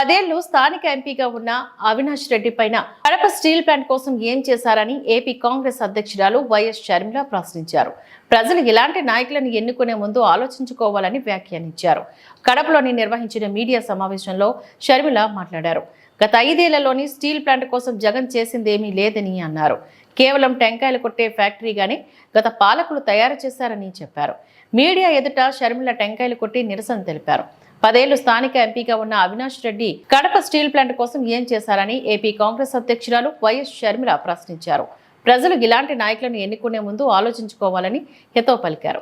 పదేళ్ళు స్థానిక ఎంపీగా ఉన్న అవినాష్ రెడ్డి పైన కడప స్టీల్ ప్లాంట్ కోసం ఏం చేశారని ఏపీ కాంగ్రెస్ అధ్యక్షురాలు వైఎస్ షర్మిల ప్రశ్నించారు. ప్రజలు ఇలాంటి నాయకులను ఎన్నుకునే ముందు ఆలోచించుకోవాలని వ్యాఖ్యానించారు. కడపలోని నిర్వహించిన మీడియా సమావేశంలో షర్మిల మాట్లాడారు. గత ఐదేళ్ళలోని స్టీల్ ప్లాంట్ కోసం జగన్ చేసిందేమీ లేదని అన్నారు. కేవలం టెంకాయలు కొట్టే ఫ్యాక్టరీగానే గత పాలకులు తయారు చేశారని చెప్పారు. మీడియా ఎదుట షర్మిల టెంకాయలు కొట్టి నిరసన తెలిపారు. పదేళ్ళు స్థానిక ఎంపీగా ఉన్న అవినాష్ రెడ్డి కడప స్టీల్ ప్లాంట్ కోసం ఏం చేశారని ఏపీ కాంగ్రెస్ అధ్యక్షురాలు వైఎస్ షర్మిల ప్రశ్నించారు. ప్రజలు ఇలాంటి నాయకులను ఎన్నుకునే ముందు ఆలోచించుకోవాలని హితవు పలికారు.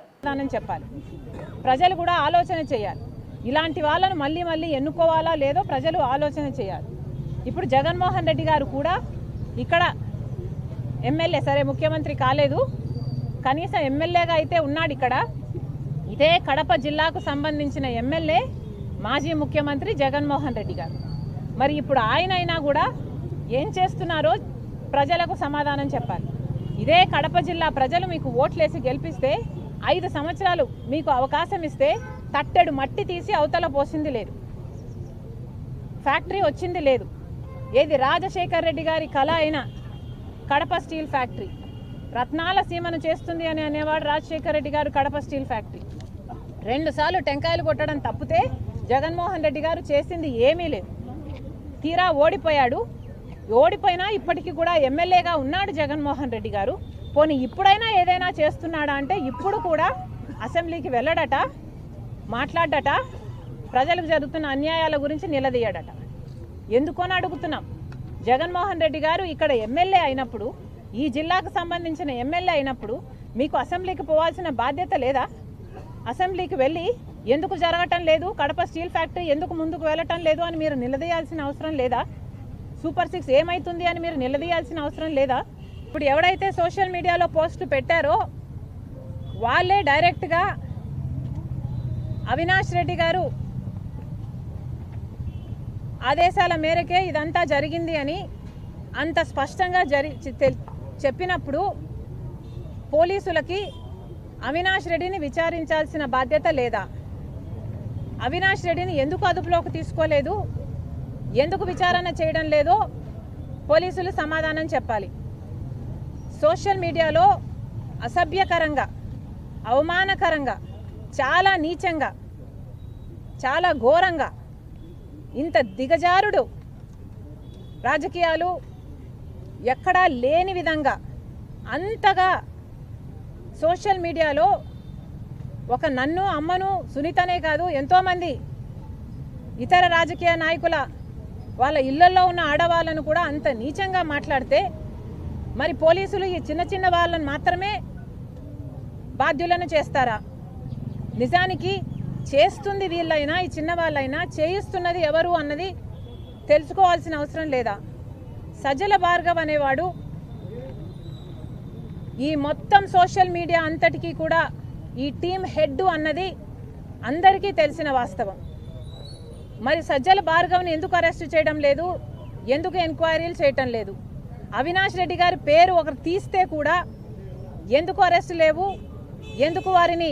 చెప్పాలి. ప్రజలు కూడా ఆలోచన చేయాలి. ఇలాంటి వాళ్ళను మళ్ళీ మళ్ళీ ఎన్నుకోవాలా లేదో ప్రజలు ఆలోచన చేయాలి. ఇప్పుడు జగన్మోహన్ రెడ్డి గారు కూడా ఇక్కడ ఎమ్మెల్యే సరే ముఖ్యమంత్రి కాలేదు. కనీసం ఎమ్మెల్యేగా అయితే ఉన్నాడు ఇక్కడ. ఇదే కడప జిల్లాకు సంబంధించిన ఎమ్మెల్యే మాజీ ముఖ్యమంత్రి జగన్మోహన్ రెడ్డి గారు. మరి ఇప్పుడు ఆయన అయినా కూడా ఏం చేస్తున్నారో ప్రజలకు సమాధానం చెప్పాలి. ఇదే కడప జిల్లా ప్రజలు మీకు ఓట్లేసి గెలిపిస్తే ఐదు సంవత్సరాలు మీకు అవకాశం ఇస్తే తట్టెడు మట్టి తీసి అవతల పోసింది లేదు. ఫ్యాక్టరీ వచ్చింది లేదు. ఏది రాజశేఖర్ రెడ్డి గారి కళ అయిన కడప స్టీల్ ఫ్యాక్టరీ. రత్నాల సీమను చేస్తుంది అని అనేవాడు రాజశేఖర్ రెడ్డి గారు కడప స్టీల్ ఫ్యాక్టరీ. రెండుసార్లు టెంకాయలు కొట్టడం తప్పితే జగన్మోహన్ రెడ్డి గారు చేసింది ఏమీ లేదు. తీరా ఓడిపోయాడు. ఓడిపోయినా ఇప్పటికీ కూడా ఎమ్మెల్యేగా ఉన్నాడు జగన్మోహన్ రెడ్డి గారు. పోనీ ఇప్పుడైనా ఏదైనా చేస్తున్నాడా అంటే ఇప్పుడు కూడా అసెంబ్లీకి వెళ్ళడట మాట్లాడట ప్రజలకు జరుగుతున్న అన్యాయాల గురించి నిలదీయడట. ఎందుకని అడుగుతున్నాం? జగన్మోహన్ రెడ్డి గారు ఇక్కడ ఎమ్మెల్యే అయినప్పుడు ఈ జిల్లాకు సంబంధించిన ఎమ్మెల్యే అయినప్పుడు మీకు అసెంబ్లీకి పోవాల్సిన బాధ్యత లేదా? అసెంబ్లీకి వెళ్ళి ఎందుకు జరగటం లేదు? కడప స్టీల్ ఫ్యాక్టరీ ఎందుకు ముందుకు వెళ్ళటం లేదు అని మీరు నిలదీయాల్సిన అవసరం లేదా? సూపర్ సిక్స్ ఏమైతుంది అని మీరు నిలదీయాల్సిన అవసరం లేదా? ఇప్పుడు ఎవడైతే సోషల్ మీడియాలో పోస్ట్ పెట్టారో వాళ్ళే డైరెక్ట్గా అవినాష్ రెడ్డి గారు ఆదేశాల మేరకే ఇదంతా జరిగింది అని అంత స్పష్టంగా జరి చెప్పినప్పుడు పోలీసులకి అవినాష్ రెడ్డిని విచారించాల్సిన బాధ్యత లేదా? అవినాష్ రెడ్డిని ఎందుకు అదుపులోకి తీసుకోలేదు? ఎందుకు విచారణ చేయడం లేదో పోలీసులు సమాధానం చెప్పాలి. సోషల్ మీడియాలో అసభ్యకరంగా అవమానకరంగా చాలా నీచంగా చాలా ఘోరంగా ఇంత దిగజారుడు రాజకీయాలు ఎక్కడా లేని విధంగా అంతగా సోషల్ మీడియాలో ఒక నన్ను అమ్మను సునీతనే కాదు ఎంతోమంది ఇతర రాజకీయ నాయకుల వాళ్ళ ఇళ్ళలో ఉన్న ఆడవాళ్ళను కూడా అంత నీచంగా మాట్లాడితే మరి పోలీసులు ఈ చిన్న చిన్న వాళ్ళను మాత్రమే బాధ్యులను చేస్తారా? నిజానికి చేస్తుంది వీళ్ళైనా ఈ చిన్నవాళ్ళైనా చేయిస్తున్నది ఎవరు అన్నది తెలుసుకోవాల్సిన అవసరం లేదా? సజల భార్గవ్ అనేవాడు ఈ మొత్తం సోషల్ మీడియా అంతటికీ కూడా ఈ టీం హెడ్ అన్నది అందరికీ తెలిసిన వాస్తవం. మరి సజ్జల భార్గవ్ని ఎందుకు అరెస్ట్ చేయడం లేదు? ఎందుకు ఎంక్వైరీలు చేయటం లేదు? అవినాష్ రెడ్డి గారి పేరు ఒకరు తీస్తే కూడా ఎందుకు అరెస్ట్ లేవు? ఎందుకు వారిని